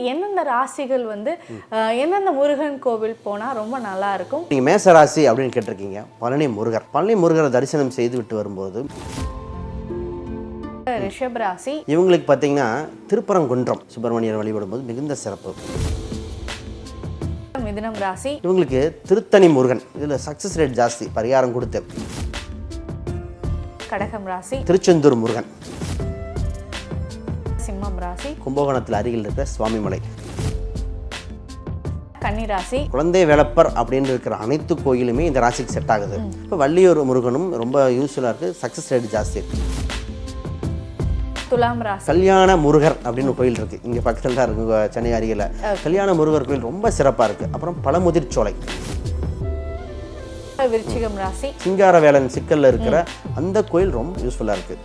எந்தெந்த ராசிகள் வந்து எந்தெந்த முருகன் கோவில் போனா ரொம்ப நல்லா இருக்கும்? நீங்கள் மேச ராசி அப்படின்னு கேட்டிருக்கீங்க. பழனி முருகர். பழனி முருகரை தரிசனம் செய்து விட்டு வரும்போது ரிஷப் ராசி. இவங்களுக்கு பார்த்தீங்கன்னா திருப்பரங்குன்றம் சுப்பிரமணியர் வழிபடும்போது மிகுந்த சிறப்பு. மிதுனம் ராசி. இவங்களுக்கு திருத்தணி முருகன். இதில் சக்ஸஸ் ரேட் ஜாஸ்தி பரிகாரம் கொடுத்து. கடகம் ராசி. திருச்செந்தூர் முருகன். கும்பகோணத்தில் அருகில் இருக்கிற சுவாமிமலை. கன்னி ராசி குழந்தை வேலப்பர் அப்படின்னு இருக்கிற அனைத்து கோயிலுமே இந்த ராசிக்கு செட் ஆகுது. இப்போ வள்ளியூர் முருகனும் ரொம்ப யூஸ்ஃபுல்லாக இருக்குது சக்ஸஸ் ரேட் ஜாஸ்தி இருக்கு. துலாம் ராசி. கல்யாண முருகர் அப்படின்னு கோயில் இருக்கு. இங்க பக்கத்தில் தான் இருக்கு சென்னை அருகில். கல்யாண முருகர் கோயில் ரொம்ப சிறப்பா இருக்கு. அப்புறம் பழமுதிர் சோலை. விருச்சிகம் ராசி. சிங்காரவேலன் சிக்கல்ல இருக்கிற அந்த கோயில் ரொம்ப யூஸ்ஃபுல்லா இருக்கு.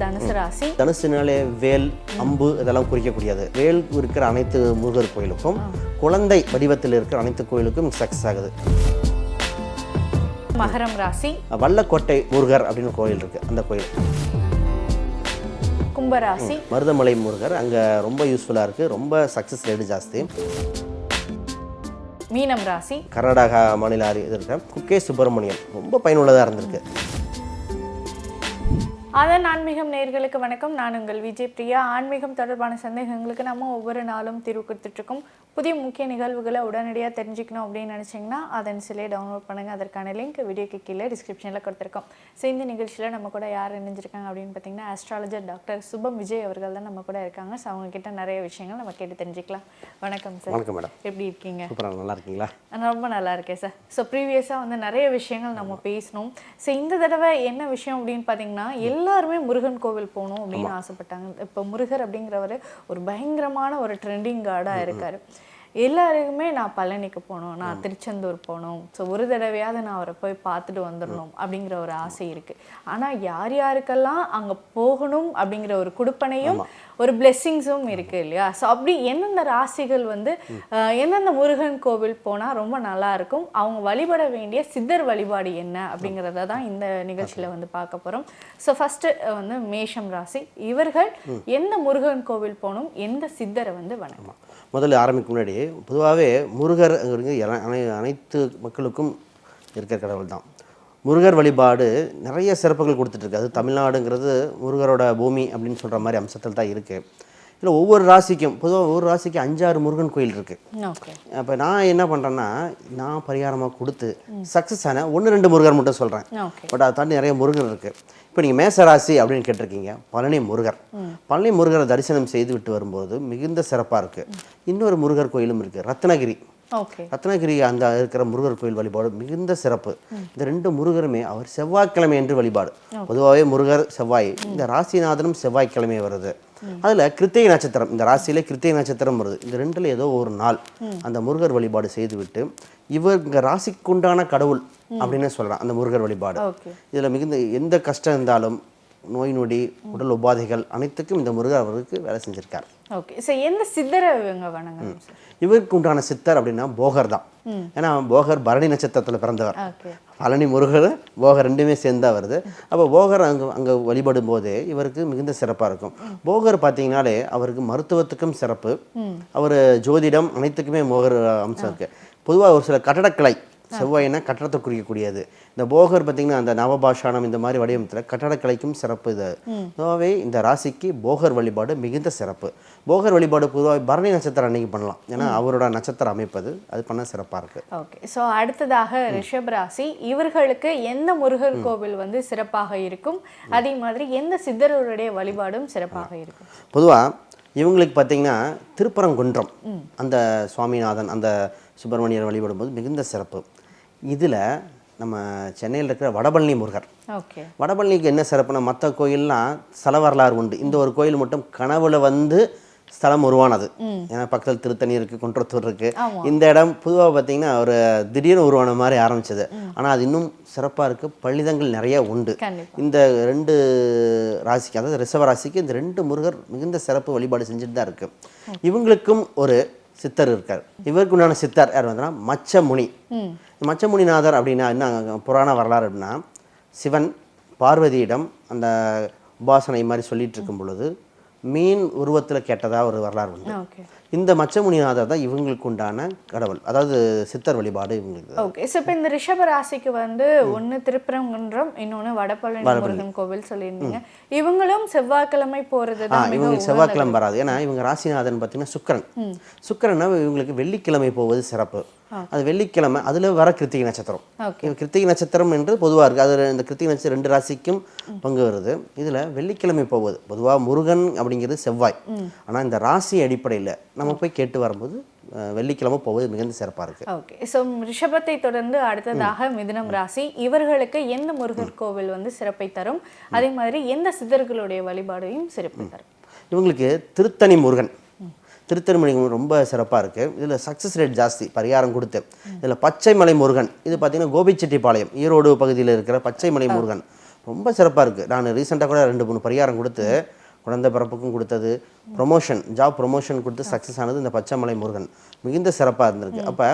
தனுசு ராசி? தனுசுனாலே வேல் அம்பு இதெல்லாம் குறிக்கக்கூடியது. வேல் இருக்கிற அனைத்து முருகர் கோயிலுக்கும் குழந்தை வடிவத்தில் இருக்கிற அனைத்து கோயிலுக்கும் சக்ஸஸ் ஆகுது. மகரம் ராசி? வல்லக்கோட்டை முருகர் அப்படின்னு கோயில் இருக்கு அந்த கோயில். கும்பராசி? மருதமலை முருகர் அங்கே ரொம்ப யூஸ்ஃபுல்லாக இருக்குது ரொம்ப சக்ஸஸ் ரேட்டு ஜாஸ்தி. மீனம் ராசி? கர்நாடகா மாநில அரி இது இருக்க. குக்கே சுப்பிரமணியன் ரொம்ப பயனுள்ளதாக இருந்திருக்கு. அதன் ஆன்மீகம் நேயர்களுக்கு வணக்கம். நான் உங்கள் விஜய் பிரியா. ஆன்மீகம் தொடர்பான சந்தேகங்களுக்கு நம்ம ஒவ்வொரு நாளும் தீர்வு கொடுத்துட்டு இருக்கோம் புதிய முக்கிய நிகழ்வுகளை உடனடியாக தெரிஞ்சுக்கணும் அப்படின்னு நினச்சிங்கன்னா அதன் சிலையை டவுன்லோட் பண்ணுங்கள் அதற்கான லிங்க் வீடியோக்கு கீழே டிஸ்கிரிப்ஷனில் கொடுத்துருக்கோம். ஸோ இந்த நிகழ்ச்சியில் நம்ம கூட யார் இணைஞ்சிருக்காங்க அப்படின்னு பார்த்தீங்கன்னா ஆஸ்ட்ராலஜர் டாக்டர் சுபம் விஜய் அவர்கள் தான் நம்ம கூட இருக்காங்க. ஸோ அவங்க கிட்ட நிறைய விஷயங்கள் நம்ம கேட்டு தெரிஞ்சுக்கலாம். வணக்கம் சார் வணக்கம் மேடம் எப்படி இருக்கீங்க? நல்லா இருக்கீங்களா? ரொம்ப நல்லா இருக்கேன் சார் ஸோ ப்ரீவியஸாக வந்து நிறைய விஷயங்கள் நம்ம பேசணும். ஸோ இந்த தடவை என்ன விஷயம் அப்படின்னு பார்த்தீங்கன்னா எல்லாருமே முருகன் கோவில் போகணும் அப்படின்னு ஆசைப்பட்டாங்க. இப்போ முருகர் அப்படிங்கிறவர் ஒரு பயங்கரமான ஒரு ட்ரெண்டிங் கார்டாக இருக்கார். எல்லாருக்குமே நான் பழனிக்கு போகணும் நான் திருச்செந்தூர் போகணும். ஸோ ஒரு தடவையாவது நான் அவரை போய் பார்த்துட்டு வந்துடணும் அப்படிங்கிற ஒரு ஆசை இருக்குது ஆனால் யார் யாருக்கெல்லாம் அங்கே போகணும் அப்படிங்கிற ஒரு குடுப்பனையும் ஒரு பிளெஸ்ஸிங்ஸும் இருக்கு இல்லையா? ஸோ அப்படி எந்தெந்த ராசிகள் வந்து எந்தெந்த முருகன் கோவில் போனால் ரொம்ப நல்லா இருக்கும்? அவங்க வழிபட வேண்டிய சித்தர் வழிபாடு என்ன அப்படிங்கிறத தான் இந்த நிகழ்ச்சியில் வந்து பார்க்க போகிறோம் ஸோ ஃபஸ்ட்டு வந்து மேஷம் ராசி. இவர்கள் எந்த முருகன் கோவில் போகணும் எந்த சித்தரை வந்து வணக்கம் முதல்ல ஆரம்பிக்கும் முன்னாடி பொதுவாகவே முருகர் அனை- அனைத்து மக்களுக்கும் இருக்கிற கடவுள் தான். முருகர் வழிபாடு நிறைய சிறப்புகள் கொடுத்துட்ருக்கு அது தமிழ்நாடுங்கிறது முருகரோட பூமி அப்படின்னு சொல்கிற மாதிரி அம்சத்தில் தான் இருக்குது இதில் ஒவ்வொரு ராசிக்கும் பொதுவாக ஒவ்வொரு ராசிக்கும் அஞ்சாறு முருகன் கோயில் இருக்குது அப்போ நான் என்ன பண்ணுறேன்னா நான் பரிகாரமாக கொடுத்து சக்ஸஸ் ஆன ஒன்று ரெண்டு முருகர் மட்டும் சொல்கிறேன் பட் அதை தாண்டி நிறைய முருகர் இருக்குது இப்போ நீங்கள் மேசராசி அப்படின்னு கேட்டிருக்கீங்க பழனி முருகர். பழனி முருகரை தரிசனம் செய்து விட்டு வரும்போது மிகுந்த சிறப்பாக இருக்குது இன்னொரு முருகர் கோயிலும் இருக்குது ரத்னகிரி. ரத்னகிரி அந்த இருக்கிற முருகர் கோயில் வழிபாடு மிகுந்த சிறப்பு. இந்த ரெண்டு முருகருமே அவர் செவ்வாய்க்கிழமை என்று வழிபாடு. பொதுவாகவே முருகர் செவ்வாய் இந்த ராசிநாதனும் செவ்வாய்க்கிழமை வருது. அதில் கிருத்திகை நட்சத்திரம் இந்த ராசியிலே கிருத்திகை நட்சத்திரம் வருது. இந்த ரெண்டுல ஏதோ ஒரு நாள் அந்த முருகர் வழிபாடு செய்துவிட்டு இவர் இங்கே ராசிக்குண்டான கடவுள் அப்படின்னு சொல்லலாம் அந்த முருகர் வழிபாடு. இதில் மிகுந்த எந்த கஷ்டம் இருந்தாலும் நோய் நொடி உடல் உபாதைகள் அனைத்துக்கும் இந்த முருகர் அவருக்கு வேலை செஞ்சிருக்கார். ஓகே ஸோ எந்த சித்தரை இவங்க வணங்கணும் சார் இவருக்கு உண்டான சித்தர் அப்படின்னா போகர் தான். ஏன்னா போகர் பரணி நட்சத்திரத்தில் பிறந்தவர். பழனி முருகர் போகர் ரெண்டுமே சேர்ந்தா வருது. அப்போ போகர் அங்கே அங்கே வழிபடும் போதே இவருக்கு மிகுந்த சிறப்பாக இருக்கும். போகர் பார்த்தீங்கன்னாலே அவருக்கு மருத்துவத்துக்கும் சிறப்பு. அவர் ஜோதிடம் அனைத்துக்குமே போகர் அம்சம் இருக்கு. பொதுவாக ஒரு சில கட்டடக்கலை செவ்வாயினா கட்டடத்தை குறிக்கக்கூடியது. இந்த போகர் பார்த்தீங்கன்னா அந்த நவபாஷானம் இந்த மாதிரி வடிவத்தில் கட்டடக்கலைக்கும் சிறப்பு இது. பொதுவாகவே இந்த ராசிக்கு போகர் வழிபாடு மிகுந்த சிறப்பு. போகர் வழிபாடு பொதுவாக பரணி நட்சத்திரம் அன்னைக்கு பண்ணலாம். ஏன்னா அவரோட நட்சத்திரம் அமைப்பது. அது பண்ண சிறப்பாக இருக்குது ஓகே. ஸோ அடுத்ததாக ரிஷப் ராசி. இவர்களுக்கு எந்த முருகர் கோவில் வந்து சிறப்பாக இருக்கும்? அதே மாதிரி எந்த சித்தருடைய வழிபாடும் சிறப்பாக இருக்கும்? பொதுவாக இவங்களுக்கு பார்த்தீங்கன்னா திருப்பரங்குன்றம் அந்த சுவாமிநாதன் அந்த சுப்பிரமணியர் வழிபடும்போது மிகுந்த சிறப்பு. இதில் நம்ம சென்னையில் இருக்கிற வடபழனி முருகர். வடபழனிக்கு என்ன சிறப்புனா மற்ற கோயில்லாம் ஸ்தல வரலாறு உண்டு. இந்த ஒரு கோயில் மட்டும் கனவுல வந்து ஸ்தலம் உருவானது. ஏன்னா பக்கத்தில் திருத்தணி இருக்குது குன்றத்தூர் இருக்குது. இந்த இடம் பொதுவாக பார்த்தீங்கன்னா ஒரு திடீர்னு உருவான மாதிரி ஆரம்பிச்சது. ஆனால் அது இன்னும் சிறப்பாக இருக்குது பள்ளிதங்கள் நிறைய உண்டு. இந்த ரெண்டு ராசிக்கு அதாவது ரிஷப ராசிக்கு இந்த ரெண்டு முருகர் மிகுந்த சிறப்பு வழிபாடு செஞ்சுட்டு தான் இருக்கு. இவங்களுக்கும் ஒரு சித்தர் இருக்கார். இவருக்கு உண்டான சித்தர் யார் வந்தனா மச்சமுனி. மச்சமுனிநாதர் அப்படின்னா என்ன புராண வரலாறு அப்படின்னா சிவன் பார்வதியிடம் அந்த உபாசனை மாதிரி சொல்லிட்டு இருக்கும் பொழுது மீன் உருவத்தில் கேட்டதா ஒரு வரலாறு உண்டு. இந்த மச்சமுனிநாதர் தான் இவங்களுக்கு உண்டான கடவுள். அதாவது சித்தர் வழிபாடு இவங்களுக்கு ஓகே ஸோ இப்போ இந்த ரிஷப ராசிக்கு வந்து ஒன்று திருப்பரங்குன்றம் இன்னொன்று வடபழனி முருகன் கோவில் சொல்லியிருந்தீங்க. இவங்களும் செவ்வாய்க்கிழமை போகிறது தான் இவங்க செவ்வாய்க்கிழமை வராது. ஏன்னா இவங்க ராசிநாதன் பார்த்தீங்கன்னா சுக்கிரன். சுக்கிரன்னா இவங்களுக்கு வெள்ளிக்கிழமை போவது சிறப்பு. அது வெள்ளிக்கிழமை அதில் வர கிருத்திகை நட்சத்திரம். கிருத்திகை நட்சத்திரம் என்று பொதுவாக இருக்குது அது இந்த கிருத்திகை நட்சத்திரம் ரெண்டு ராசிக்கும் பங்கு வருது. இதில் வெள்ளிக்கிழமை போவது பொதுவாக முருகன் அப்படிங்கிறது செவ்வாய். ஆனால் இந்த ராசி அடிப்படையில் நம்ம போய் கேட்டு வரும்போது வெள்ளிக்கிழமை போவது மிகுந்த சிறப்பாக இருக்குது ஓகே. ஸோ ரிஷபத்தை தொடர்ந்து அடுத்ததாக மிதுனம் ராசி. இவர்களுக்கு எந்த முருகர் கோவில் வந்து சிறப்பை தரும்? அதே மாதிரி எந்த சித்தர்களுடைய வழிபாடையும் சிறப்பை தரும்? இவங்களுக்கு திருத்தணி முருகன். திருத்தணி ரொம்ப சிறப்பாக இருக்குது இதில் சக்ஸஸ் ரேட் ஜாஸ்தி. பரிகாரம் கொடுத்து. இதில் பச்சைமலை முருகன். இது பார்த்தீங்கன்னா கோபிச்செட்டிப்பாளையம். ஈரோடு பகுதியில் இருக்கிற பச்சைமலை முருகன். ரொம்ப சிறப்பாக இருக்குது நான் ரீசெண்டாக கூட ரெண்டு மூணு பரிகாரம் கொடுத்து குழந்தை பிறப்புக்கும் கொடுத்தது ப்ரொமோஷன் ஜாப் ப்ரொமோஷன் கொடுத்து சக்ஸஸ் ஆனது இந்த பச்சைமலை முருகன். மிகுந்த சிறப்பாக இருந்திருக்கு. அப்போ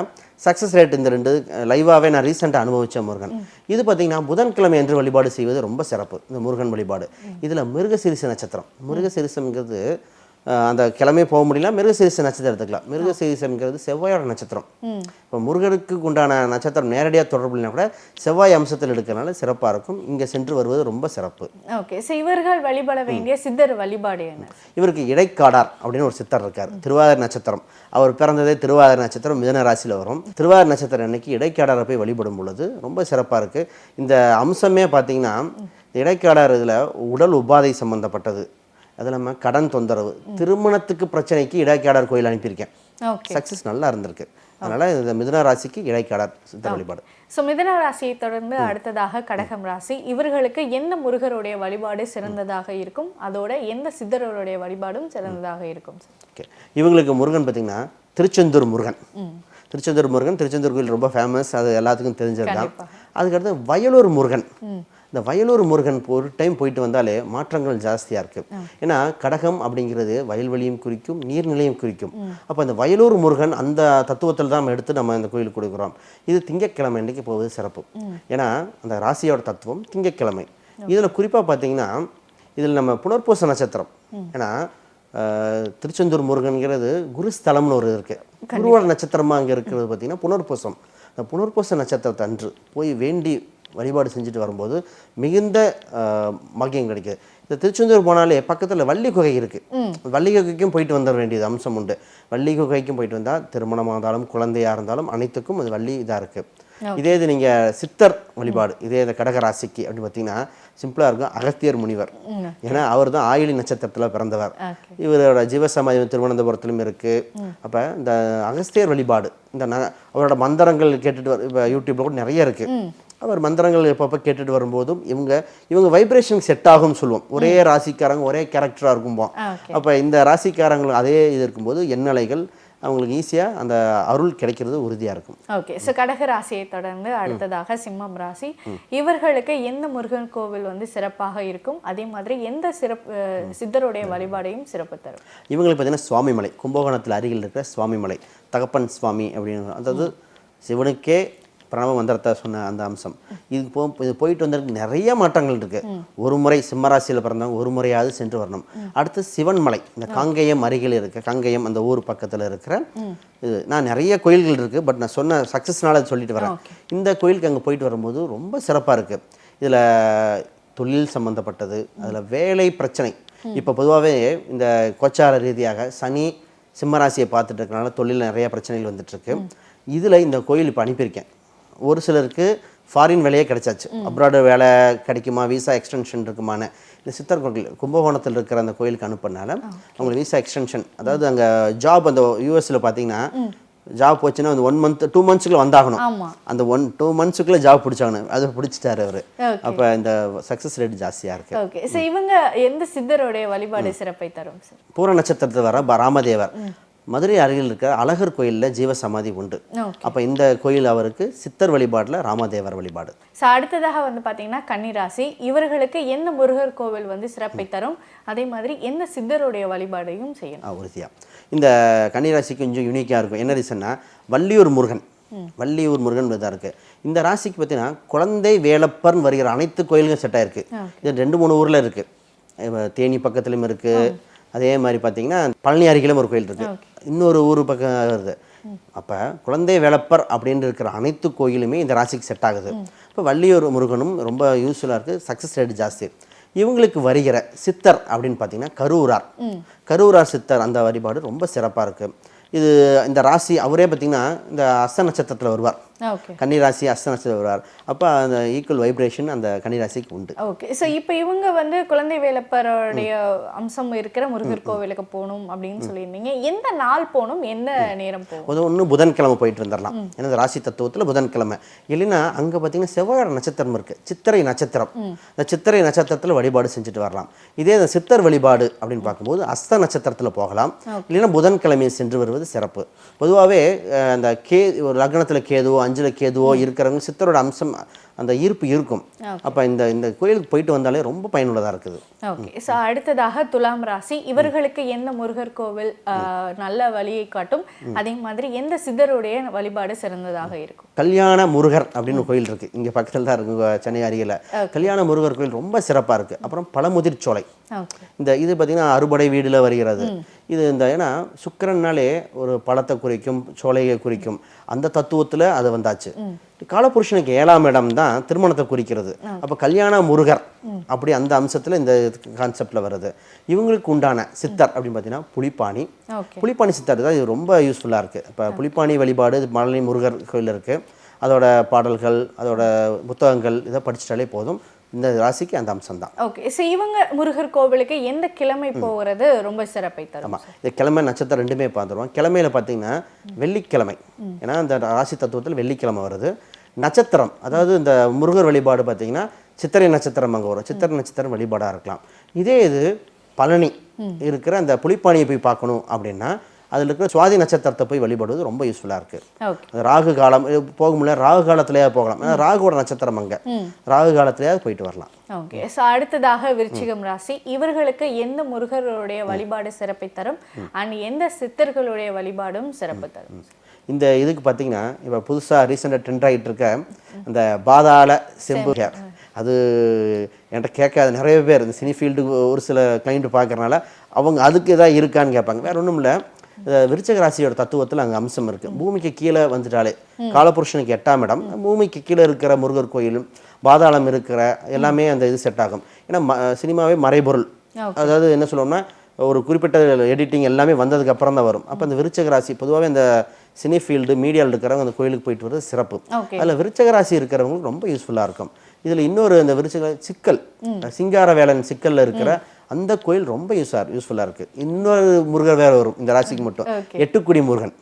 சக்ஸஸ் ரேட் இந்த ரெண்டு லைவாகவே நான் ரீசெண்டாக அனுபவித்த முருகன். இது பார்த்தீங்கன்னா புதன்கிழமை என்று வழிபாடு செய்வது ரொம்ப சிறப்பு. இந்த முருகன் வழிபாடு. இதில் மிருகசிரிசு நட்சத்திரம். மிருகசீரிசம்ங்கிறது அந்த கிழமை போக முடியல மிருகசீரிச நட்சத்திரம் எடுத்துக்கலாம். மிருகசீரிசம்ங்கிறது செவ்வாயோட நட்சத்திரம். இப்போ முருகனுக்கு உண்டான நட்சத்திரம் நேரடியாக தொடர்பு இல்லைனா கூட செவ்வாய் அம்சத்தில் எடுக்கிறனால சிறப்பாக இருக்கும். இங்கே சென்று வருவது ரொம்ப சிறப்பு. ஓகே ஸோ இவர்கள் வழிபட வேண்டிய சித்தர் வழிபாடு என்ன? இவருக்கு இடைக்காடார் அப்படின்னு ஒரு சித்தர் இருக்கார். திருவாதிரை நட்சத்திரம். அவர் பிறந்ததே திருவாதிரை நட்சத்திரம் மிதன ராசியில் வரும். திருவாதிரை நட்சத்திரம் அன்னைக்கு இடைக்காடாரை போய் வழிபடும் பொழுது ரொம்ப சிறப்பாக இருக்குது இந்த அம்சமே பார்த்தீங்கன்னா இடைக்காடார் இதில் உடல் உபாதை சம்பந்தப்பட்டது. அது இல்லாமல் கடன் தொந்தரவு திருமணத்துக்கு பிரச்சனைக்கு இடைக்காடார் கோயில் அனுப்பியிருக்கேன். சக்ஸஸ் நல்லா இருந்திருக்கு. அதனால் இந்த மிதுன ராசிக்கு இடைக்காடார் சித்தர் வழிபாடு. ஸோ மிதன ராசியை தொடர்ந்து அடுத்ததாக கடகம் ராசி. இவர்களுக்கு எந்த முருகருடைய வழிபாடு சிறந்ததாக இருக்கும்? அதோட எந்த சித்தருடைய வழிபாடும் சிறந்ததாக இருக்கும் ஓகே. இவங்களுக்கு முருகன் பார்த்தீங்கன்னா திருச்செந்தூர் முருகன். திருச்செந்தூர் முருகன் திருச்செந்தூர் கோயில் ரொம்ப ஃபேமஸ் அது எல்லாத்துக்கும் தெரிஞ்சது தான் அதுக்கடுத்து வயலூர் முருகன். இந்த வயலூர் முருகன் ஒரு டைம் போயிட்டு வந்தாலே மாற்றங்கள் ஜாஸ்தியாக இருக்குது ஏன்னா கடகம் அப்படிங்கிறது வயல்வெளியும் குறிக்கும் நீர்நிலையும் குறிக்கும். அப்போ அந்த வயலூர் முருகன் அந்த தத்துவத்தில் தான் எடுத்து நம்ம இந்த கோயிலுக்கு கொடுக்குறோம். இது திங்கட்கிழமை அன்றைக்கு போவது சிறப்பு. ஏன்னா அந்த ராசியோட தத்துவம் திங்கட்கிழமை இதில் குறிப்பாக பார்த்தீங்கன்னா இதில் நம்ம புனர்பூச நட்சத்திரம். ஏன்னா திருச்செந்தூர் முருகன்கிறது குருஸ்தலம்னு ஒரு இருக்கு. குருவோட நட்சத்திரமா அங்கே இருக்கிறது பார்த்தீங்கன்னா புனர்பூசம். அந்த புனர்பூச நட்சத்திரத்தை அன்று போய் வேண்டி வழிபாடு செஞ்சுட்டு வரும்போது மிகுந்த பாக்கியம் கிடைக்குது. இந்த திருச்செந்தூர் போனாலே பக்கத்தில் வள்ளி குகை இருக்குது வள்ளி குகைக்கும் போயிட்டு வந்துட வேண்டியது அம்சம் உண்டு. வள்ளி குகைக்கும் போயிட்டு வந்தால் திருமணமாக இருந்தாலும் குழந்தையாக இருந்தாலும் அனைத்துக்கும் அது வள்ளி இதாக இருக்குது இதே இது நீங்கள் சித்தர் வழிபாடு இதே இந்த கடக ராசிக்கு அப்படின்னு பார்த்தீங்கன்னா சிம்பிளாக இருக்கும் அகத்தியர் முனிவர். ஏன்னா அவர் தான் ஆயிலி நட்சத்திரத்தில் பிறந்தவர். இவரோட ஜீவசமாதி திருவனந்தபுரத்திலும் இருக்கு. அப்போ இந்த அகஸ்தியர் வழிபாடு இந்த அவரோட மந்திரங்கள் கேட்டுட்டு வர இப்போ யூடியூப்ல கூட நிறைய இருக்கு. அவர் மந்திரங்கள் எப்பப்போ கேட்டுட்டு வரும்போதும் இவங்க இவங்க வைப்ரேஷன் செட் ஆகும்னு சொல்லுவோம். ஒரே ராசிக்காரங்க ஒரே கேரக்டராக இருக்கும்போம். அப்போ இந்த ராசிக்காரங்களுக்கு அதே இது இருக்கும்போது எண்ணலைகள் அவங்களுக்கு ஈஸியாக அந்த அருள் கிடைக்கிறது உறுதியாக இருக்கும். ஓகே ஸோ கடக ராசியை தொடர்ந்து அடுத்ததாக சிம்மம் ராசி. இவர்களுக்கு எந்த முருகன் கோவில் வந்து சிறப்பாக இருக்கும்? அதே மாதிரி எந்த சிறப்பு சித்தருடைய வழிபாடையும் சிறப்பு தரும்? இவங்களுக்கு பார்த்தீங்கன்னா சுவாமிமலை கும்பகோணத்தில் அருகில் இருக்கிற சுவாமிமலை தகப்பன் சுவாமி அப்படின்னு அதாவது சிவனுக்கே பிரணவ மந்திரத்தை சொன்ன அந்த அம்சம். இது போ இது போயிட்டு வந்ததுக்கு நிறைய மாற்றங்கள் இருக்கு. ஒரு முறை சிம்மராசியில் பிறந்தவங்க ஒரு முறையாவது சென்று வரணும். அடுத்து சிவன்மலை. இந்த காங்கேயம் அருகில் இருக்க காங்கேயம் அந்த ஊர் பக்கத்தில் இருக்கிற இது நான் நிறைய கோயில்கள் இருக்கு பட் நான் சொன்ன சக்ஸஸ்னால சொல்லிட்டு வரேன். இந்த கோயிலுக்கு அங்கே போயிட்டு வரும்போது ரொம்ப சிறப்பாக இருக்கு. இதில் தொழில் சம்பந்தப்பட்டது அதில் வேலை பிரச்சனை. இப்போ பொதுவாகவே இந்த கோச்சார ரீதியாக சனி சிம்மராசியை பார்த்துட்டு இருக்கனால தொழில் நிறைய பிரச்சனைகள் வந்துட்டு இருக்கு. இதில் இந்த கோயில் இப்போ அனுப்பியிருக்கேன். ஒரு சிலருக்கு ஃபாரின் வேலையே கிடைச்சாச்சு. அப்ராடு வேலை கிடைக்குமா? விசா எக்ஸ்டென்ஷன் இருக்குமான்னு. இந்த சித்தர் கோயில் கும்பகோணத்தில் இருக்கிற அந்த கோயிலுக்கு அனுப்புனால அவங்களுக்கு விசா எக்ஸ்டென்ஷன் அதாவது அங்கே ஜாப் அந்த யூஎஸில் பார்த்தீங்கன்னா ஜாப் போச்சுன்னா அந்த ஒன் மந்த் டூ மந்த்ஸ்க்குள்ள வந்தாகணும். அந்த ஒன் டூ மந்த்ஸுக்குள்ளே ஜாப் பிடிச்சாகணும். அதை பிடிச்சிட்டாரு அவர். அப்போ இந்த சக்ஸஸ் ரேட் ஜாஸ்தியாக இருக்குது ஓகே இவங்க எந்த சித்தருடைய வழிபாடு சிறப்பை தரும் சார் பூர நட்சத்திரத்தில் வர ராமதேவர் மதுரை அருகில் இருக்கிற அழகர் கோயிலில் ஜீவ சமாதி உண்டு அப்போ இந்த கோயில் அவருக்கு சித்தர் வழிபாட்டில் ராமதேவர் வழிபாடு. ஸோ அடுத்ததாக வந்து பார்த்தீங்கன்னா கன்னிராசி. இவர்களுக்கு எந்த முருகர் கோவில் வந்து சிறப்பை தரும்? அதே மாதிரி எந்த சித்தருடைய வழிபாடையும் செய்யணும். ஆ, உறுதியா. இந்த கன்னிராசிக்கு கொஞ்சம் யூனிக்காக இருக்கும். என்ன ரீசன்னா வள்ளியூர் முருகன். வள்ளியூர் முருகன் இதாக இருக்குது இந்த ராசிக்கு பார்த்தீங்கன்னா குழந்தை வேலப்பர்னு வருகிற அனைத்து கோயில்களும் செட் ஆயிருக்கு. இது ரெண்டு மூணு ஊரில் இருக்குது தேனி பக்கத்துலையும் இருக்குது அதே மாதிரி பார்த்தீங்கன்னா பழனி அருகிலும் ஒரு கோயில் இருக்குது இன்னொரு ஊர் பக்கம் வருது. அப்போ குழந்தை வேலப்பர் அப்படின்னு இருக்கிற அனைத்து கோயிலுமே இந்த ராசிக்கு செட் ஆகுது. இப்போ வள்ளியூர் முருகனும் ரொம்ப யூஸ்ஃபுல்லாக இருக்குது சக்ஸஸ் ரேட் ஜாஸ்தி. இவங்களுக்கு வருகிற சித்தர் அப்படின்னு பார்த்தீங்கன்னா கரூரார் கரூரார் சித்தர் அந்த வழிபாடு ரொம்ப சிறப்பாக இருக்குது இது இந்த ராசி அவரே பார்த்தீங்கன்னா இந்த அஸ்த நட்சத்திரத்தில் வருவார். ஓகே. கன்னி ராசி அஸ்த நட்சத்திரம் வருவார். அப்போ அந்த ஈக்குவல் வைப்ரேஷன் அந்த கன்னி ராசிக்கு உண்டு. ஓகே. ஸோ இப்போ இவங்க வந்து குழந்தை வேலப்பருடைய அம்சம் இருக்கிற முருகர் கோவிலுக்கு போகணும் அப்படின்னு சொல்லியிருந்தீங்க. எந்த நாள் போகணும்? எந்த நேரம் போகணும்? ஒன்று புதன்கிழமை போயிட்டு வந்துடலாம் ஏன்னா ராசி தத்துவத்தில் புதன்கிழமை. இல்லைன்னா அங்கே பார்த்தீங்கன்னா செவ்வாய் நட்சத்திரம் இருக்குது சித்திரை நட்சத்திரம். இந்த சித்திரை நட்சத்திரத்தில் வழிபாடு செஞ்சுட்டு வரலாம். இதே இந்த சித்தர் வழிபாடு அப்படின்னு பார்க்கும்போது அஸ்த நட்சத்திரத்தில் போகலாம். இல்லைன்னா புதன்கிழமையை சென்று வருவது சிறப்பு. பொதுவாகவே அந்த கே ஒரு லக்னத்தில் கேதுவோ அஞ்சில் கேதுவோ இருக்கிறவங்க சித்தரோட அம்சம் அந்த ஈர்ப்பு இருக்கும். அப்போ இந்த இந்த கோயிலுக்கு போயிட்டு வந்தாலே ரொம்ப பயனுள்ளதாக இருக்குது. ஓகே. ஸோ அடுத்ததாக துலாம் ராசி. இவர்களுக்கு எந்த முருகர் கோவில் நல்ல வழியை காட்டும்? அதே மாதிரி எந்த சித்தருடைய வழிபாடு சிறந்ததாக இருக்கும்? கல்யாண முருகர் அப்படின்னு கோயில் இருக்குது இங்கே பக்கத்தில் தான் இருக்கு சென்னை அருகில். கல்யாண முருகர் கோயில் ரொம்ப சிறப்பாக இருக்குது அப்புறம் பழமுதிர் சோலை ஓகே இந்த இது பார்த்திங்கன்னா அறுபடை வீடில் வருகிறது. இது இந்த ஏன்னா சுக்கிரன்னாலே ஒரு பழத்தை குறிக்கும் சோலையை குறிக்கும். அந்த தத்துவத்தில் அது வந்தாச்சு. காலபுருஷனுக்கு ஏழாம் இடம் தான் திருமணத்தை குறிக்கிறது. அப்போ கல்யாண முருகர் அப்படி அந்த அம்சத்தில் இந்த கான்செப்டில் வருது. இவங்களுக்கு உண்டான சித்தர் அப்படின்னு பார்த்தீங்கன்னா புலிப்பாணி. புலிப்பாணி சித்தர் தான் இது ரொம்ப யூஸ்ஃபுல்லாக இருக்குது இப்போ புலிப்பாணி வழிபாடு மழலை முருகர் கோயில் இருக்குது அதோட பாடல்கள் அதோட புத்தகங்கள் இதை படிச்சிட்டாலே போதும். இந்த ராசிக்கு அந்த அம்சம் தான் ஓகே ஸோ இவங்க முருகர் கோவிலுக்கு எந்த கிழமை போகிறது ரொம்ப சிறப்பை தரும் ஆமாம் இந்த கிழமை நட்சத்திரம் ரெண்டுமே பார்த்துருவோம். கிழமையில பார்த்தீங்கன்னா வெள்ளிக்கிழமை. ஏன்னா இந்த ராசி தத்துவத்தில் வெள்ளிக்கிழமை வருது. நட்சத்திரம் அதாவது இந்த முருகர் வழிபாடு பார்த்தீங்கன்னா சித்திரை நட்சத்திரம் அங்கே வரும். சித்திரை நட்சத்திரம் வழிபாடாக இருக்கலாம். இதே இது பழனி இருக்கிற அந்த புலிப்பாணியை போய் பார்க்கணும் அப்படின்னா அதில் இருக்கிற சுவாதி நட்சத்திரத்தை போய் வழிபடுவது ரொம்ப யூஸ்ஃபுல்லாக இருக்குது ராகு காலம் போக முடியல ராகு காலத்திலேயே போகலாம். ஏன்னா ராகுவோட நட்சத்திரம் அங்கே. ராகு காலத்திலேயே போயிட்டு வரலாம். ஓகே ஸோ அடுத்ததாக விருச்சிகம் ராசி. இவர்களுக்கு எந்த முருகருடைய வழிபாடு சிறப்பை தரும்? அண்ட் எந்த சித்தர்களுடைய வழிபாடும் சிறப்பு தரும்? இந்த இதுக்கு பார்த்தீங்கன்னா இப்போ புதுசாக ரீசெண்டாக ட்ரெண்ட் ஆகிட்டு இருக்க அந்த பாதாள செம்பு. ஹேர் அது என்கிட்ட கேட்காத நிறைய பேர் இந்த சினி ஃபீல்டுக்கு ஒரு சில கிளைண்ட் பார்க்கறனால அவங்க அதுக்கு எதாவது இருக்கான்னு கேட்பாங்க. வேற ஒன்றும் இல்லை. விருச்சக ராசியோட தத்துவத்தில் அங்கே அம்சம் இருக்குது பூமிக்கு கீழே வந்துட்டாலே காலபுருஷனுக்கு எட்டாம் இடம். பூமிக்கு கீழே இருக்கிற முருகர் கோயிலும் பாதாளம் இருக்கிற எல்லாமே அந்த இது செட் ஆகும். ஏன்னா சினிமாவே மறைபொருள். அதாவது என்ன சொல்லுவோம்னா ஒரு குறிப்பிட்ட எடிட்டிங் எல்லாமே வந்ததுக்கு அப்புறம் தான் வரும். அப்போ அந்த விருச்சக ராசி பொதுவாகவே இந்த சினி ஃபீல்டு மீடியாவில் இருக்கிறவங்க அந்த கோயிலுக்கு போயிட்டு வர்றது சிறப்பு. அதில் விருச்சக ராசி இருக்கிறவங்களுக்கு ரொம்ப யூஸ்ஃபுல்லாக இருக்கும். இதில் இன்னொரு இந்த விருச்சக சிக்கல் சிங்கார வேலன் சிக்கல்ல இருக்கிற அந்த கோயில் ரொம்ப யூஸாக யூஸ்ஃபுல்லாக இருக்குது இன்னொரு முருகர் வேற வரும் இந்த ராசிக்கு மட்டும். எட்டுக்குடி முருகன்.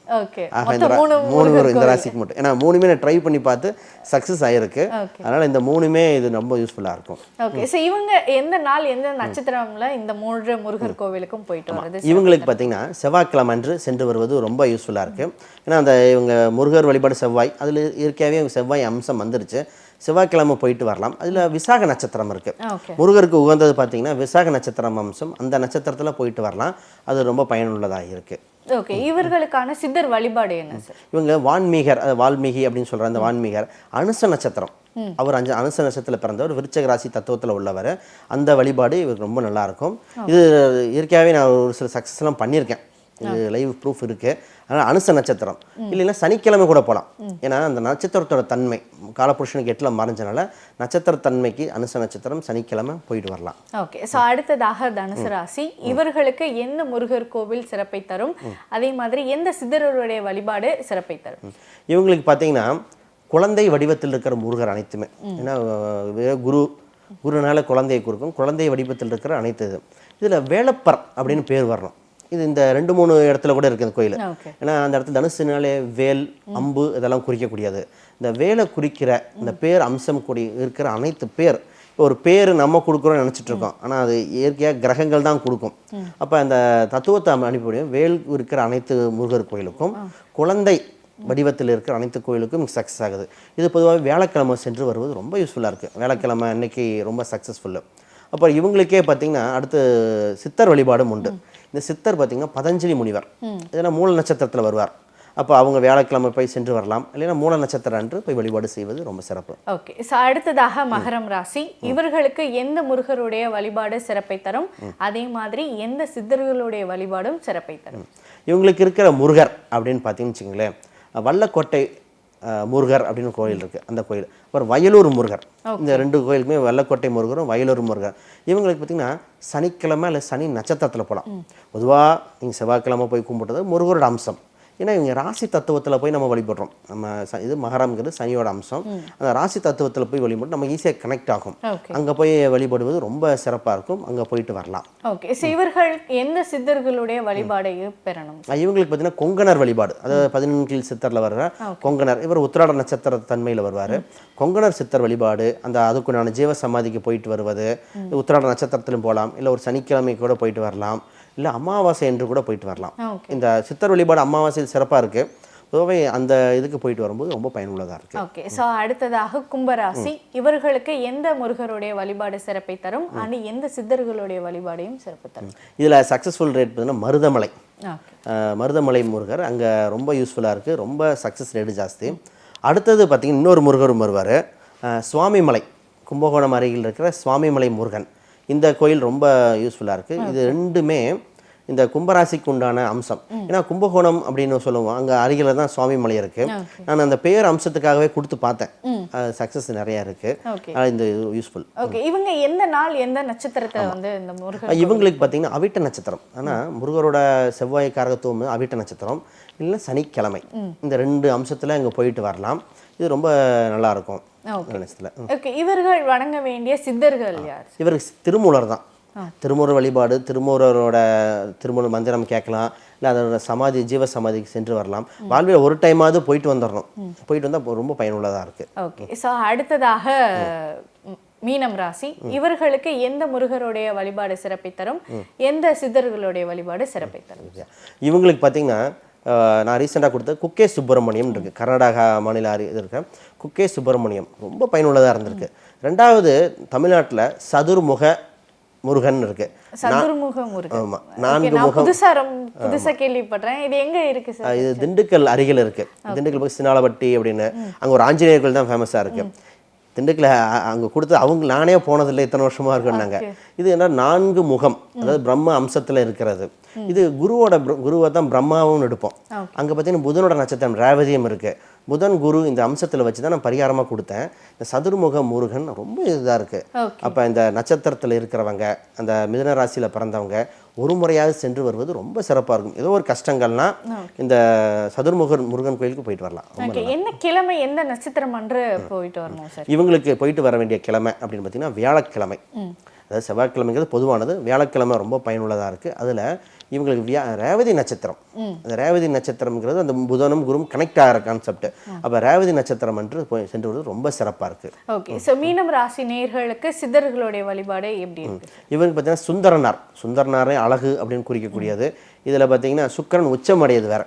ஆக இந்த மூணு வரும் இந்த ராசிக்கு மட்டும். ஏன்னா மூணுமே நான் ட்ரை பண்ணி பார்த்து சக்ஸஸ் ஆயிருக்கு. அதனால் இந்த மூணுமே இது ரொம்ப யூஸ்ஃபுல்லாக இருக்கும். ஓகே ஸோ இவங்க எந்த நாள் எந்த நட்சத்திரம்ல இந்த மூன்று முருகர் கோவிலுக்கும் போயிட்டு வர்றது இவங்களுக்கு பார்த்தீங்கன்னா செவ்வாய்க்கிழமை அன்று சென்று வருவது ரொம்ப யூஸ்ஃபுல்லாக இருக்குது ஏன்னா அந்த இவங்க முருகர் வழிபாடு செவ்வாய் அதில் இயற்கையாகவே செவ்வாய் அம்சம் வந்துருச்சு. செவ்வாய்க்கிழமை போயிட்டு வரலாம். அதில் விசாக நட்சத்திரம் இருக்குது முருகருக்கு உகந்தது பார்த்தீங்கன்னா விசாக நட்சத்திரம் அம்சம். அந்த நட்சத்திரத்தில் போயிட்டு வரலாம். அது ரொம்ப பயனுள்ளதாக இருக்குது ஓகே. இவர்களுக்கான சித்தர் வழிபாடு என்ன சார்? இவங்க வான்மீகர் வால்மீகி அப்படின்னு சொல்ற அந்த வான்மீகர் அனுச நட்சத்திரம். அவர் அஞ்சு அனுச நட்சத்திரத்தில் பிறந்தவர் விருச்சக ராசி தத்துவத்தில் உள்ளவர். அந்த வழிபாடு இவருக்கு ரொம்ப நல்லா இருக்கும். இது இயற்கையாகவே நான் ஒரு சில சக்ஸஸ்லாம் பண்ணியிருக்கேன். இது லைவ் ப்ரூஃப் இருக்கு. அதனால் அனுச நட்சத்திரம். இல்லைன்னா சனிக்கிழமை கூட போகலாம் ஏன்னா அந்த நட்சத்திரத்தோட தன்மை காலபுருஷனுக்கு எட்டில் மறைஞ்சனால நட்சத்திர தன்மைக்கு அனுச நட்சத்திரம் சனிக்கிழமை போயிட்டு வரலாம். ஓகே. ஸோ அடுத்ததாக தனுசு ராசி. இவர்களுக்கு எந்த முருகர் கோவில் சிறப்பை தரும்? அதே மாதிரி எந்த சித்தருடைய வழிபாடு சிறப்பை தரும்? இவங்களுக்கு பார்த்தீங்கன்னா குழந்தை வடிவத்தில் இருக்கிற முருகர் அனைத்துமே. ஏன்னா குரு குருனால குழந்தையை கொடுக்கும். குழந்தை வடிவத்தில் இருக்கிற அனைத்து இது. இதில் வேலப்பர் அப்படின்னு பேர் வரணும். இது இந்த ரெண்டு மூணு இடத்துல கூட இருக்குது இந்த கோயில். ஏன்னா அந்த இடத்துல தனுசுனாலே வேல் அம்பு இதெல்லாம் குறிக்கக்கூடியது. இந்த வேலை குறிக்கிற இந்த பேர் அம்சம் கூடி இருக்கிற அனைத்து பேர் ஒரு பேர் நம்ம கொடுக்குறோம்னு நினச்சிட்டு இருக்கோம் ஆனால் அது இயற்கையாக கிரகங்கள் தான் கொடுக்கும். அப்போ அந்த தத்துவத்தை அனுப்பிவிடும் வேல் இருக்கிற அனைத்து முருகர் கோயிலுக்கும் குழந்தை வடிவத்தில் இருக்கிற அனைத்து கோயிலுக்கும் சக்ஸஸ் ஆகுது. இது பொதுவாக வியாழக்கிழமை சென்று வருவது ரொம்ப யூஸ்ஃபுல்லாக இருக்குது வியாழக்கிழமை அன்னைக்கு ரொம்ப சக்ஸஸ்ஃபுல்லு அப்புறம் இவங்களுக்கே பார்த்தீங்கன்னா அடுத்து சித்தர் வழிபாடும் உண்டு. இந்த சித்தர் பார்த்தீங்கன்னா பதஞ்சலி முனிவர். இதெல்லாம் மூல நட்சத்திரத்தில் வருவார். அப்போ அவங்க வியாழக்கிழமை போய் சென்று வரலாம். இல்லைன்னா மூல நட்சத்திரம் அன்று போய் வழிபாடு செய்வது ரொம்ப சிறப்பு. ஓகே. ஸோ அடுத்ததாக மகரம் ராசி. இவர்களுக்கு எந்த முருகருடைய வழிபாடு சிறப்பை தரும்? அதே மாதிரி எந்த சித்தர்களுடைய வழிபாடும் சிறப்பை தரும்? இவங்களுக்கு இருக்கிற முருகர் அப்படின்னு பார்த்தீங்கன்னு வச்சுங்களேன் வல்லக்கோட்டை முருகர் அப்படின்னு கோயில் இருக்குது அந்த கோயில். அப்புறம் வயலூர் முருகர். இந்த ரெண்டு கோயிலுக்குமே வல்லக்கோட்டை முருகரும் வயலூர் முருகர். இவங்களுக்கு பார்த்தீங்கன்னா சனிக்கிழமை இல்லை சனி நட்சத்திரத்தில் போகலாம் பொதுவாக நீங்கள் செவ்வாய்க்கிழமை போய் கும்பிட்றது முருகரோட அம்சம். ஏன்னா இவங்க ராசி தத்துவத்தில் போய் நம்ம வழிபடுறோம். நம்ம இது மகரம்ங்கிறது சனியோட அம்சம். அந்த ராசி தத்துவத்தில் போய் வழிபட்டு நம்ம ஈஸியாக கனெக்ட் ஆகும். அங்கே போய் வழிபடுவது ரொம்ப சிறப்பாக இருக்கும். அங்கே போயிட்டு வரலாம். ஓகே. இவர்கள் எந்த சித்தர்களுடைய வழிபாடையும் பெறணும்? இவங்களுக்கு பார்த்தீங்கன்னா கொங்கணர் வழிபாடு. அதாவது பதினொன்று கீழ் சித்தரில் வர்ற கொங்கணர் இவர் உத்திராட நட்சத்திர தன்மையில் வருவார். கொங்கணர் சித்தர் வழிபாடு அந்த அதுக்குண்டான ஜீவ சமாதிக்கு போயிட்டு வருவது உத்திராட நட்சத்திரத்திலும் போகலாம் இல்லை ஒரு சனிக்கிழமை கூட போயிட்டு வரலாம். இல்லை அமாவாசை என்று கூட போயிட்டு வரலாம். இந்த சித்தர் வழிபாடு அமாவாசையில் சிறப்பாக இருக்குது பொதுவாகவே அந்த இதுக்கு போயிட்டு வரும்போது ரொம்ப பயனுள்ளதாக இருக்குது ஓகே. ஸோ அடுத்ததாக கும்பராசி. இவர்களுக்கு எந்த முருகருடைய வழிபாடு சிறப்பை தரும்? அண்ட் எந்த சித்தர்களுடைய வழிபாடையும் சிறப்பு தரும்? இதில் சக்ஸஸ்ஃபுல் ரேட் பார்த்தீங்கன்னா மருதமலை. மருதமலை முருகர் அங்கே ரொம்ப யூஸ்ஃபுல்லாக இருக்குது ரொம்ப சக்ஸஸ் ரேட்டு ஜாஸ்தி. அடுத்தது பார்த்திங்கன்னா இன்னொரு முருகரும் வருவார். சுவாமிமலை. கும்பகோணம் அருகில் இருக்கிற சுவாமிமலை முருகன். இந்த கோயில் ரொம்ப யூஸ்ஃபுல்லாக இருக்குது இது ரெண்டுமே இந்த கும்பராசிக்கு உண்டான அம்சம். ஏன்னா கும்பகோணம் அப்படின்னு சொல்லுவோம். அங்கே அருகில் தான் சுவாமிமலை இருக்குது நான் அந்த பேர் அம்சத்துக்காகவே கொடுத்து பார்த்தேன். சக்ஸஸ் நிறையா இருக்குது இந்த யூஸ்ஃபுல் ஓகே. இவங்க எந்த நாள் எந்த நட்சத்திரத்தை வந்து இந்த முருகன் இவங்களுக்கு பார்த்தீங்கன்னா அவிட்ட நட்சத்திரம். ஆனால் முருகரோட செவ்வாய் காரகத்துவம் அவிட்ட நட்சத்திரம். இல்லை சனிக்கிழமை. இந்த ரெண்டு அம்சத்தில் இங்கே போயிட்டு வரலாம். இது ரொம்ப நல்லா இருக்கும். ஓகே. இவர்கள் வணங்க வேண்டிய சித்தர்கள் யார்? இவருக்கு திருமூலர் தான். திருமூலர் வழிபாடு திருமூலரோட திருமூலர் மந்திரம் கேட்கலாம் இல்லை அதோட சமாதி ஜீவ சமாதிக்கு சென்று வரலாம். வாழ்வில் ஒரு டைமாவது போயிட்டு வந்துடணும் போயிட்டு வந்தால் ரொம்ப பயனுள்ளதாக இருக்குது ஓகே. ஸோ அடுத்ததாக மீனம் ராசி. இவர்களுக்கு எந்த முருகருடைய வழிபாடு சிறப்பை தரும்? எந்த சித்தர்களுடைய வழிபாடு சிறப்பை தரும்? இவங்களுக்கு பார்த்தீங்கன்னா நான் ரீசெண்டாக கொடுத்த குக்கே சுப்பிரமணியம் இருக்கு. கர்நாடகா மாநில இது இருக்க. குக்கே சுப்பிரமணியம். ரொம்ப பயனுள்ளதாக இருந்திருக்கு. ரெண்டாவது தமிழ்நாட்டில் சதுர்முக முருகன் இருக்கு. சதுர்முக முருகன். ஆமா Okay, நான்கு நான் முகம். புதுசா ரொம்ப புதுசா கேள்விப்படுறேன் இது எங்க இருக்கு சார் இது திண்டுக்கல் அருகில் இருக்கு. திண்டுக்கல் போய் சினாலப்பட்டி அப்படின்னு. அங்கே ஒரு ஆஞ்சநேயர் கோயில் தான் ஃபேமஸாக இருக்கு. திண்டுக்கல்ல அ- அங்க கொடுத்து அவங்க நானே போனதில்லை இத்தனை வருஷமா இருக்குன்னாங்க இது என்ன நான்கு முகம். அதாவது பிரம்ம அம்சத்துல இருக்கிறது. இது குருவோட குருவை தான் பிரம்மாவும் எடுப்போம். அங்க பார்த்தீங்கன்னா புதனோட நட்சத்திரம் ரேவதியம் இருக்கு. புதன் குரு இந்த அம்சத்துல வச்சு தான் நான் பரிகாரமா கொடுத்தேன். இந்த சதுர்முக முருகன் ரொம்ப இதா இருக்கு. Okay. அப்ப இந்த நட்சத்திரத்துல இருக்கிறவங்க அந்த மிதுன ராசியில பிறந்தவங்க ஒரு முறையாவது சென்று வருவது ரொம்ப சிறப்பா இருக்கும். ஏதோ ஒரு கஷ்டங்கள்னா இந்த சதுர்முகன் முருகன் கோயிலுக்கு போயிட்டு வரலாம். என்ன கிழமை எந்த நட்சத்திரம் அன்று போயிட்டு வரணும் சார் இவங்களுக்கு போயிட்டு வர வேண்டிய கிழமை அப்படின்னு பார்த்தீங்கன்னா வியாழக்கிழமை. அதாவது செவ்வாய்க்கிழமைங்கிறது பொதுவானது. வியாழக்கிழமை ரொம்ப பயனுள்ளதாக இருக்குது அதில் இவங்களுக்கு வியா ரேவதி நட்சத்திரம். அந்த ரேவதி நட்சத்திரம்ங்கிறது அந்த புதனும் குரும் கனெக்ட் ஆகிற கான்செப்ட் அப்போ ரேவதி நட்சத்திரம் என்று போய் சென்று ரொம்ப சிறப்பாக இருக்குது ஓகே. ஸோ மீனம் ராசி நேர்களுக்கு சித்தர்களுடைய வழிபாடு எப்படி இருக்கு? இவருக்கு பார்த்தீங்கன்னா சுந்தரனார். சுந்தரனாரே அழகு அப்படின்னு குறிக்கக்கூடியது. இதில் பார்த்தீங்கன்னா சுக்கிரன் உச்சமடையது வேற.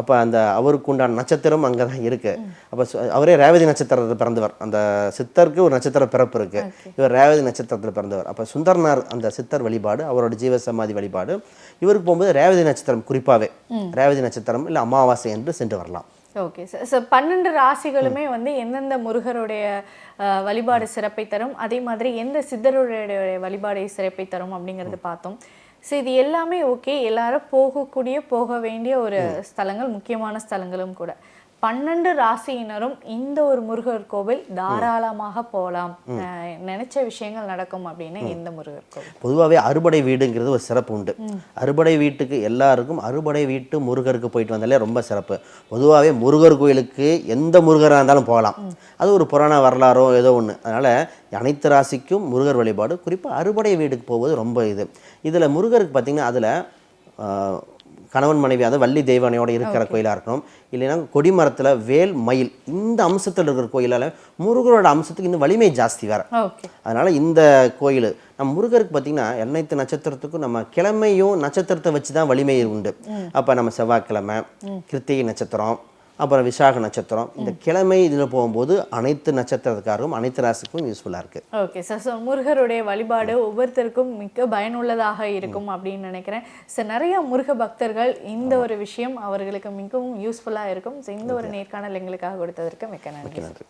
அப்போ அந்த அவருக்கு உண்டான நட்சத்திரம் அங்கே தான் இருக்கு. அப்போ அவரே ரேவதி நட்சத்திரத்தில் பிறந்தவர். அந்த சித்தருக்கு ஒரு நட்சத்திர பிறப்பு இருக்கு. இவர் ரேவதி நட்சத்திரத்தில் பிறந்தவர். அப்போ சுந்தரனார் அந்த சித்தர் வழிபாடு அவரோட ஜீவ சமாதி வழிபாடு இவருக்கு போகும்போது ரேவதி நட்சத்திரம் குறிப்பாகவே ரேவதி நட்சத்திரம் இல்லை அமாவாசை என்று சென்று வரலாம். ஓகே. சார் ஸோ பன்னெண்டு ராசிகளுமே வந்து எந்தெந்த முருகருடைய வழிபாடு சிறப்பை தரும்? அதே மாதிரி எந்த சித்தருடைய வழிபாடு சிறப்பை தரும் அப்படிங்கிறது பார்த்தோம். ஸோ இது எல்லாமே ஓகே எல்லாரும் போகக்கூடிய போக வேண்டிய ஒரு ஸ்தலங்கள் முக்கியமான ஸ்தலங்களும் கூட. பன்னெண்டு ராசியினரும் இந்த ஒரு முருகர் கோவில் தாராளமாக போகலாம். நினைச்ச விஷயங்கள் நடக்கும் அப்படின்னு எந்த முருகர் கோவில். பொதுவாகவே அறுபடை வீடுங்கிறது ஒரு சிறப்பு உண்டு. அறுபடை வீட்டுக்கு எல்லாருக்கும் அறுபடை வீட்டு முருகருக்கு போயிட்டு வந்தாலே ரொம்ப சிறப்பு. பொதுவாகவே முருகர் கோயிலுக்கு எந்த முருகராக இருந்தாலும் போகலாம். அது ஒரு புராண வரலாறோ ஏதோ ஒன்று அதனால் அனைத்து ராசிக்கும் முருகர் வழிபாடு குறிப்பாக அறுபடை வீடுக்கு போவது ரொம்ப இது. இதில் முருகருக்கு பார்த்திங்கன்னா அதில் கணவன் மனைவி அதாவது வள்ளி தெய்வானையோட இருக்கிற கோயிலாக இருக்கணும். இல்லைன்னா கொடிமரத்தில் வேல் மயில் இந்த அம்சத்தில் இருக்கிற கோயிலால் முருகரோட அம்சத்துக்கு இன்னும் வலிமை ஜாஸ்தி வேற. அதனால் இந்த கோயில் நம்ம முருகருக்கு பார்த்தீங்கன்னா அனைத்து நட்சத்திரத்துக்கும் நம்ம கிழமையும் நட்சத்திரத்தை வச்சு தான் வலிமை உண்டு. அப்போ நம்ம செவ்வாய்க்கிழமை கிருத்திகை நட்சத்திரம் அப்புறம் விசாக நட்சத்திரம். இந்த கிழமை இதில் போகும்போது அனைத்து நட்சத்திரத்துக்காரும் அனைத்து ராசிக்கும் யூஸ்ஃபுல்லாக இருக்குது ஓகே சார் ஸோ முருகருடைய வழிபாடு ஒவ்வொருத்தருக்கும் மிக்க பயனுள்ளதாக இருக்கும் அப்படின்னு நினைக்கிறேன். சார் நிறைய முருக பக்தர்கள் இந்த ஒரு விஷயம் அவர்களுக்கு மிகவும் யூஸ்ஃபுல்லாக இருக்கும். ஸோ இந்த ஒரு நேர்காணல் எங்களுக்காக கொடுத்ததற்கு மிக்க நன்றி.